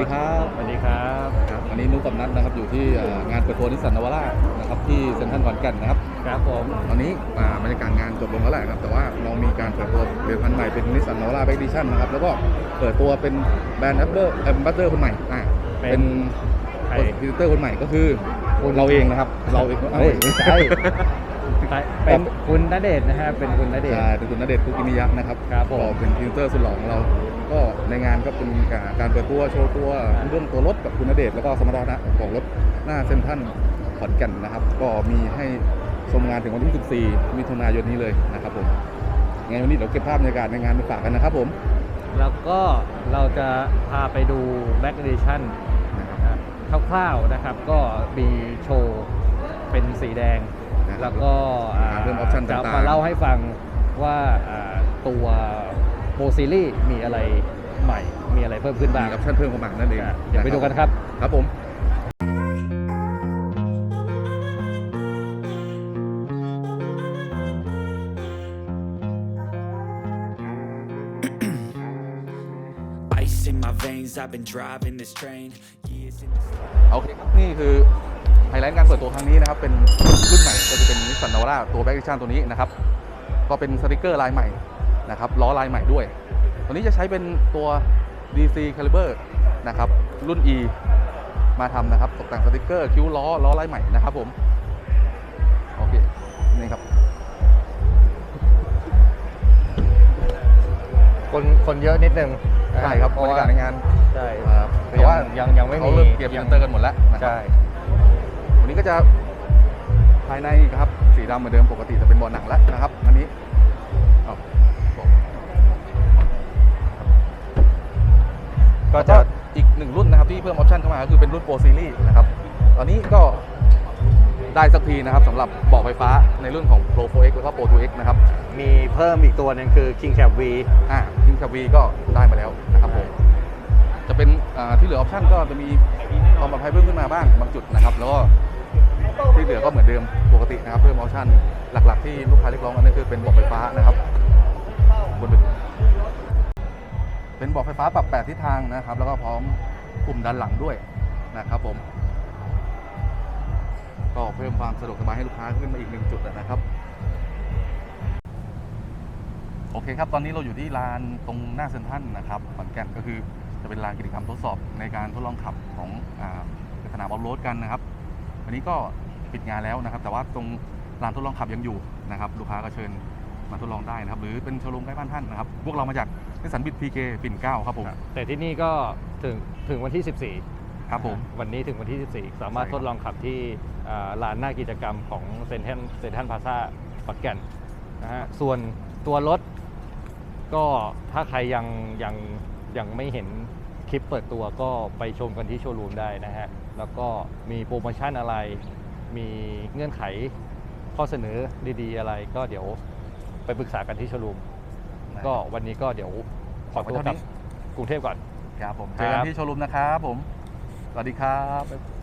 ดีครับสวัสดีครับครับวันนี้นุ๊กกับนัทนะครับอยู่ที่เอ่องานเปิดตัวนิสสันนาวาร่านะครับที่เซ็นทรัลขอนแก่นนะครับครับผมตอนนี้อ่าบรรยากาศงานจบลงแล้วแหละครับ แต่ว่าเรามีการเปิดตัวผลิตภัณฑ์ใหม่เป็นนิสสันนาวาร่าแบ็กดิชั่นนะครับแล้วก็เปิดตัวเป็นแบรนด์แอปเปิลแอมบาสเดอร์คนใหม่อ่าเป็นใครพรีเซนเตอร์คนใหม่ก็คือเราเองนะครับ เราเองเฮ้ยไม่ใช่ เป็นคุณณเดชน์นะฮะเป็นคุณณเดชน์ ใช่เป็นคุณณเดชน์คุกิมิยะนะครับครับผมก็เป็นพรีเซนเตอร์สุดหล่อของเรา ก็ในงานก็เป็นการเปิดตัวโชว์ตัวเรื่องตัวรถกับคุณณเดชน์แล้วก็สมรรถนะของรถหน้าเซ็นทรัลขอนแก่นนะครับ ก็มีให้ชมงานถึงวันที่ 14 มิถุนายนนี้เลยนะครับผมไงวันนี้เดี๋ยวเก็บภาพบรรยากาศในงานไปฝากกันนะครับผมแล้วก็เราจะพาไปดู Back Edition นะครับคร่าวๆนะครับ ก็มีโชว์เป็นสีแดง นะครับแล้วก็อ่าเพิ่ม option จะต่างๆ มาเล่าให้ฟังว่าอ่าตัวโปรซีรีส์มีอะไรใหม่ มีอะไรเพิ่มขึ้นบ้างมีออปชั่นเพิ่มเข้ามานั่นเองอะเดี๋ยวไปดูกันครับ ครับผม Ice in my veins, I've been driving this train. Years in the โอเคครับนี่คือ ไฮไลท์การเปิดตัวครั้งนี้นะครับเป็นรุ่นใหม่ก็จะเป็นนิสสันนาวาร่าตัวแบ็กดิชั่นตัวนี้นะครับก็เป็นสติกเกอร์ลายใหม่นะครับล้อลายใหม่ด้วย ตัวนี้จะใช้เป็นตัว DC Caliber นะครับรุ่น E มาทำนะครับตกแต่งสติกเกอร์คิ้วล้อล้อลายใหม่นะครับผมโอเคนี่ครับคนคนเยอะนิดนึงใช่ครับเพบรราะรยากาว่าศในงานใช่อ่าแต่ว่ายังยังไม่มีเขาเริ่มเตรียมพรีเซนเตอร์กันหมดแล้วนะครับใช่วันนี้ ก็จะภายในครับ สีดำเหมือนเดิมปกติจะเป็นเบาะหนังแล้วนะครับ อันนี้เอาบอกก็ก็จะจะอีกหนึ่งรุ่นนะครับที่เพิ่มออปชันเข้ามาก็คือเป็นรุ่น Pro Series นะครับ ตอนนี้ก็ได้สักทีนะครับสำหรับเบาะไฟฟ้าในรุ่นของ Pro 4X แล้วก็ Pro 2X นะครับ มีเพิ่มอีกตัวหนึงคือ King Cap V อ่าคิงคาวีก็ได้มาแล้วนะครับผมจะเป็นอ่าที่เหลือออปชันก็จะมีความปลอดภัยเพิ่มขึ้นมาบ้างบางจุดนะครับ แล้วก็ ที่เหลือก็เหมือนเดิมปกตินะครับเพิ่มออชั่นหลักๆที่ลูกค้าเรียกร้องกันนั่นคือเป็นเบาะไฟฟ้านะครับบนเป็นเป็นเบาะไฟฟ้าปรับแปดทิศทางนะครับ แล้วก็พร้อมปุ่มด้านหลังด้วยนะครับผมก็เพิ่มความสะดวกสบายให้ลูกค้าขึ้นมาอีกหนึ่งจุดนะครับโอเคครับ ตอนนี้เราอยู่ที่ลานตรงหน้าเซ็นทรัลนะครับขอนแก่นก็คือจะเป็นลานกิจกรรมทดสอบในการทดลองขับของอาสนามออฟโรดกันนะครับ วันนี้ก็ ปิดงานแล้วนะครับ แต่ว่าตรงลานทดลองขับยังอยู่นะครับ ลูกค้าก็เชิญมาทดลองได้นะครับ หรือเป็นโชว์รูมใกล้บ้านท่านนะครับ พวกเรามาจากนิสสันบิดพีเคปิ่นเกล้าครับผม แต่ที่นี่ก็ถึงถึงวันที่ 14 ครับผม วันนี้ถึงวันที่ 14 สามารถใช่คทรับดลองขับที่อ่าลานหน้ากิจกรรมของเซนทรัลเซนทรัลพาซาขอนแก่นนะฮะ ส่วนตัวรถก็ถ้าใครยังยังยังไม่เห็นคลิปเปิดตัวก็ไปชมกันที่โชว์รูมได้นะฮะ แล้วก็มีโปรโมชั่นอะไร มีเงื่อนไขข้อเสนอดีๆอะไรก็เดี๋ยวไปปรึกษากันที่โชว์รูมก็วันนี้ก็เดี๋ยวขอตัวกลับกรุงเทพก่อน ครับผมคเจรับอกันที่โชว์รูมนะครับผม สวัสดีครับ